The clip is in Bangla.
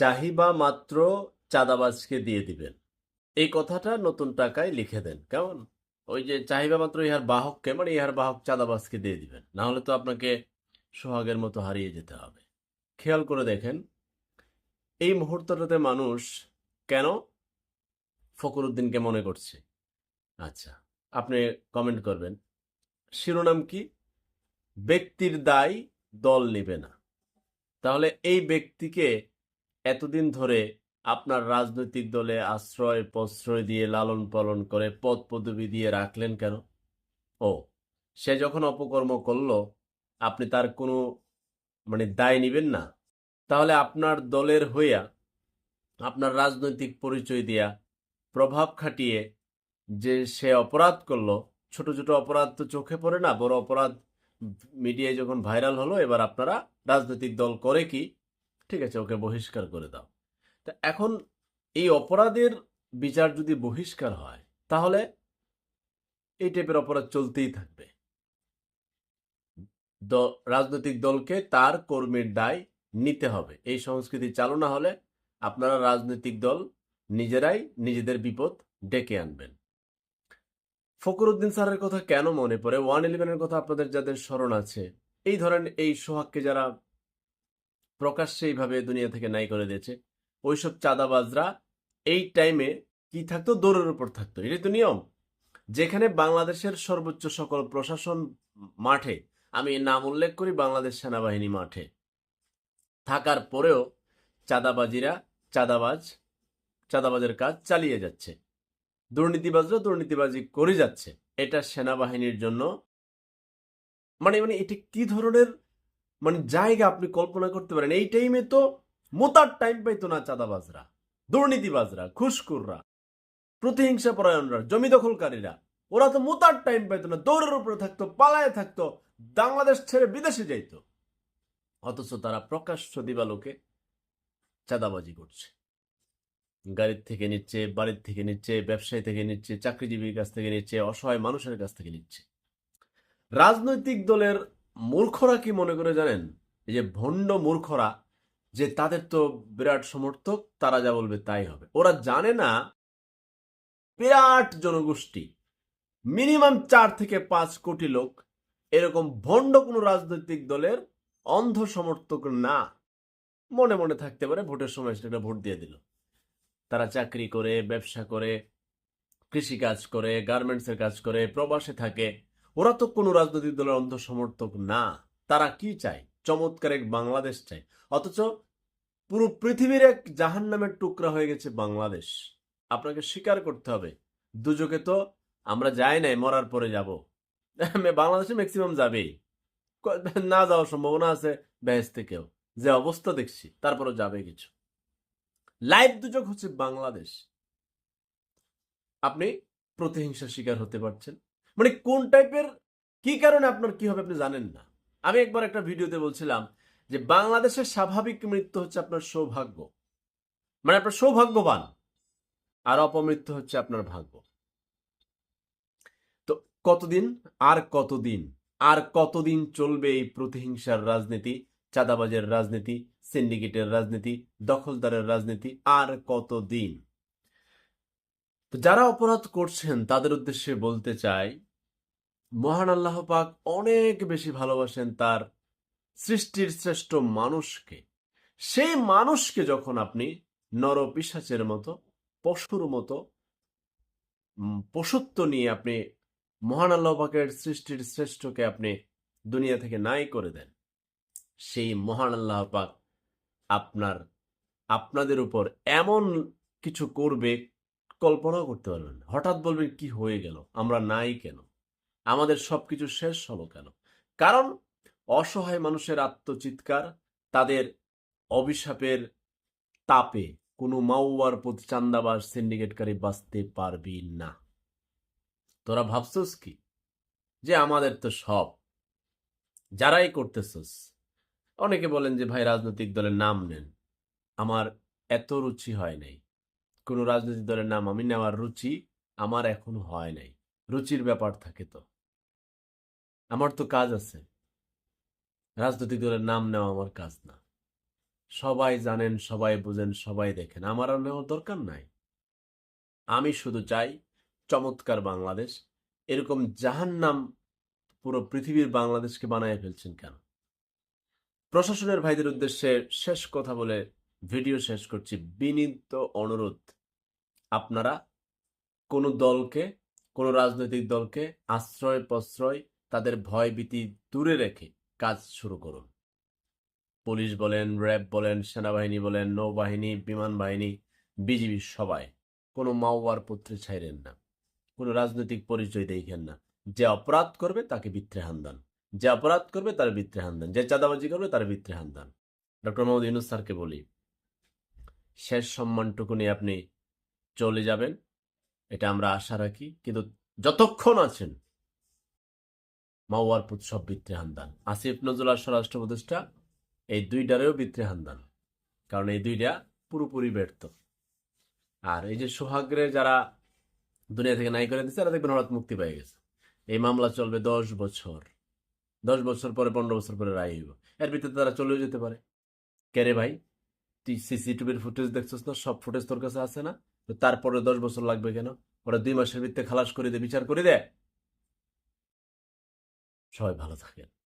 চাহিবা মাত্র চাঁদাবাজকে দিয়ে দিবেন। এই কথাটা নতুন টাকায় লিখে দেন, কেমন? ওই যে চাহিবা মাত্র ইহার বাহককে মানে ইহার বাহক চাঁদাবাজকে দিয়ে দিবেন, না হলে তো আপনাকে সোহাগের মতো হারিয়ে যেতে হবে। খেয়াল করে দেখেন, এই মুহূর্তটাতে মানুষ কেন ফখরুদ্দিনকে মনে করছে? আচ্ছা আপনি কমেন্ট করবেন। শিরোনাম কি? ব্যক্তির দায় দল নেবে না। তাহলে এই ব্যক্তিকে এতদিন ধরে আপনার রাজনৈতিক দলে আশ্রয়, প্রশ্রয় দিয়ে লালন পালন করে পদ পদবি দিয়ে রাখলেন কেন? ও, সে যখন অপকর্ম করল, আপনি তার কোনো মানে দায় নেবেন না? তাহলে আপনার দলের হইয়া, আপনার রাজনৈতিক পরিচয় দিয়া প্রভাব খাটিয়ে যে সে অপরাধ করল, ছোট ছোট অপরাধ তো চোখে পড়ে না, বড় অপরাধ মিডিয়ায় যখন ভাইরাল হলো, এবার আপনারা রাজনৈতিক দল করে কি ঠিক আছে, ওকে বহিষ্কার করে দাও। তা এখন এই অপরাধের বিচার যদি বহিষ্কার হয়, তাহলে এই টাইপের অপরাধ চলতেই থাকবে। রাজনৈতিক দলকে তার কর্মীর দায় নিতে হবে। এই সংস্কৃতি চালু না হলে আপনারা রাজনৈতিক দল নিজেরাই নিজেদের বিপদ ডেকে আনবেন। ফকরুদ্দিন স্যারের কথা কেন মনে পড়ে? ওয়ান ইলেভেনের কথা আপনাদের যাদের স্মরণ আছে, এই ধরেন এই সোহাগকে যারা প্রকাশ্যে এইভাবে দুনিয়া থেকে নাই করে দিয়েছে। ওইসব চাঁদাবাজরা এই টাইমে কি থাকতো? দৌড়ের উপর থাকতো। এটাই তো নিয়ম। যেখানে বাংলাদেশের সর্বোচ্চ সকল প্রশাসন মাঠে, আমি নাম উল্লেখ করি বাংলাদেশ সেনাবাহিনী মাঠে। থাকার পরেও চাঁদাবাজিরা চাঁদাবাজ, চাঁদাবাজের কাজ চালিয়ে যাচ্ছে। দুর্নীতিবাজরা দুর্নীতিবাজি করে যাচ্ছে। এটা সেনাবাহিনীর জন্য মানে মানে এটা কি ধরনের মানে জায়গা আপনি কল্পনা করতে পারেন। এই টাইমে তো মোতার টাইম পাইতো না চাঁদাবাজরা, দুর্নীতিবাজরা খুশকুররা প্রতিহিংসা পরায়ণরা, জমি দখলকারীরা। ওরা তো মোতার টাইম পাইতো না, দৌড়ের উপরে থাকতো, পালায় থাকতো, বাংলাদেশ ছেড়ে বিদেশে যাইতো। অথচ তারা প্রকাশ্য দিবালোকে চাঁদাবাজি করছে। গাড়ির থেকে নিচ্ছে, বাড়ির থেকে নিচ্ছে, ব্যবসায়ী থেকে নিচ্ছে, চাকরিজীবীর কাছ থেকে নিচ্ছে, অসহায় মানুষের কাছ থেকে নিচ্ছে। রাজনৈতিক দলের মূর্খরা কি মনে করে জানেন? এই যে ভণ্ড মূর্খরা, যে তাদের তো বিরাট সমর্থক, তারা যা বলবে তাই হবে। ওরা জানে না বিরাট জনগোষ্ঠী, মিনিমাম চার থেকে পাঁচ কোটি লোক, এরকম ভণ্ড কোনো রাজনৈতিক দলের অন্ধ সমর্থক না। মনে মনে থাকতে পারে ভোটের সময় সেটা ভোট দিয়ে দিল। তারা চাকরি করে, ব্যবসা করে, কৃষিকাজ করে, গার্মেন্টসের কাজ করে, প্রবাসে থাকে। ওরা তো কোনো রাজনৈতিক দলের অন্ধ সমর্থক না। তারা কি চায়? চমৎকার এক বাংলাদেশ চায়। অথচ পুরো পৃথিবীর এক জাহান নামের টুকরা হয়ে গেছে বাংলাদেশ। আপনাকে স্বীকার করতে হবে দুযোগে তো আমরা যাই নাই, মরার পরে যাব। বাংলাদেশে ম্যাক্সিমাম যাবেই। না যাওয়ার সম্ভাবনা আছে বেহেস থেকেও যে অবস্থা দেখছি তারপরে যাবে কিছু। লাইভ দুযোগ হচ্ছে বাংলাদেশ। আপনি প্রতিহিংসার শিকার হতে পারছেন। মানে কোন টাইপের কি কারণে আপনার কি হবে আপনি জানেন না। আমি একবার একটা ভিডিওতে বলছিলাম যে বাংলাদেশের স্বাভাবিক মৃত্যু হচ্ছে আপনার সৌভাগ্য। মানে আপনার সৌভাগ্যবান আর অপমৃত্যু হচ্ছে আপনার ভাগ্য। তো কতদিন? আর কতদিন? আর কতদিন চলবে এই প্রতিহিংসার রাজনীতি, চাঁদাবাজের রাজনীতি সিন্ডিকেটের রাজনীতি, দখলদারের রাজনীতি? আর কতদিন? তো যারা অপরাধ করছেন, তাদের উদ্দেশ্যে বলতে চাই, মহান আল্লাহ পাক অনেক বেশি ভালোবাসেন তার সৃষ্টির শ্রেষ্ঠ মানুষকে। সেই মানুষকে যখন আপনি নর পিশাচের মতো, পশুর মতো পশুত্ব নিয়ে আপনি মহান আল্লাহ পাকের সৃষ্টির শ্রেষ্ঠকে আপনি দুনিয়া থেকে নাই করে দেন, সেই মহান আল্লাহ পাক আপনার, আপনাদের উপর এমন কিছু করবে কল্পনাও করতে পারবেন হঠাৎ বলবেন কি হয়ে গেল? আমরা নাই কেন? আমাদের সবকিছু শেষ হলো কেন? কারণ অসহায় মানুষের আত্মচিৎকার, তাদের অভিশাপের তাপে কোনো মাওয়ার প্রতি চান্দাবাজ সিন্ডিকেটকারী বাঁচতে পারবি না। তোরা ভাবছস কি? যে আমাদের তো সব। যারাই করতেছস। অনেকে বলেন যে, ভাই, রাজনৈতিক দলের নাম নেন। আমার এত রুচি হয় নাই। কোনো রাজনৈতিক দলের নাম আমি নেওয়ার রুচি আমার এখনও হয় নাই। রুচির ব্যাপার থাকে তো। আমার তো কাজ আছে। রাজনৈতিক দলের নাম নেওয়া আমার কাজ না। সবাই জানেন, সবাই বুঝেন, সবাই দেখেন। আমার আর নেওয়ার দরকার নাই। আমি শুধু চাই চমৎকার বাংলাদেশ। এরকম জাহান্নাম পুরো পৃথিবীর বাংলাদেশকে বানায় ফেলছেন কেন? প্রশাসনের ভাইদের উদ্দেশ্যে শেষ কথা বলে ভিডিও শেষ করছি। বিনীত অনুরোধ, আপনারা কোনো দলকে, কোনো রাজনৈতিক দলকে আশ্রয় প্রশ্রয়, তাদের ভয় ভীতি দূরে রেখে কাজ শুরু করুন। পুলিশ বলেন, র্যাব বলেন, সেনাবাহিনী বলেন, নৌবাহিনী, বিমান বাহিনী, বিজিবি সবাই। কোনো মাওয়ার পুত্রে ছাইরেন না। কোনো রাজনৈতিক পরিচয় দেখেন না। যে অপরাধ করবে তাকে বিত্রে হান্দান যে অপরাধ করবে তার বিত্রে হান্দান যে চাঁদাবাজি করবে তার বিত্রে হান্দান ডক্টর মোহাম্মদ ইউনুস স্যারকে বলি শেষ সম্মানটুকু নিয়ে আপনি চলে যাবেন। এটা আমরা আশা রাখি। কিন্তু যতক্ষণ আছেন, মাওয়ার পুত সব বিত্রে হান্দান আসিফ নজরুল স্বরাষ্ট্র উপদেষ্টা এই দুইটারেও বিত্রে হান্দান কারণ এই দুইটা পুরোপুরি ব্যর্থ। আর এই যে সোহাগ্রে যারা দুনিয়া থেকে নাই করে দিচ্ছে তারা দেখবেন হঠাৎ মুক্তি পেয়ে গেছে। এই মামলা চলবে দশ বছর। দশ বছর পরে, পনেরো বছর পরে রায় হইব। এর ভিতরে তারা চলেও যেতে পারে। কে রে ভাই? তুই সিসিটিভির ফুটেজ দেখছিস না? সব ফুটেজ তোর কাছে আছে না? তারপরে দশ বছর লাগবে কেন? ওরা দুই মাসের ভিত্তে খালাস করে দে, বিচার করে দে। সবাই ভালো থাকেন।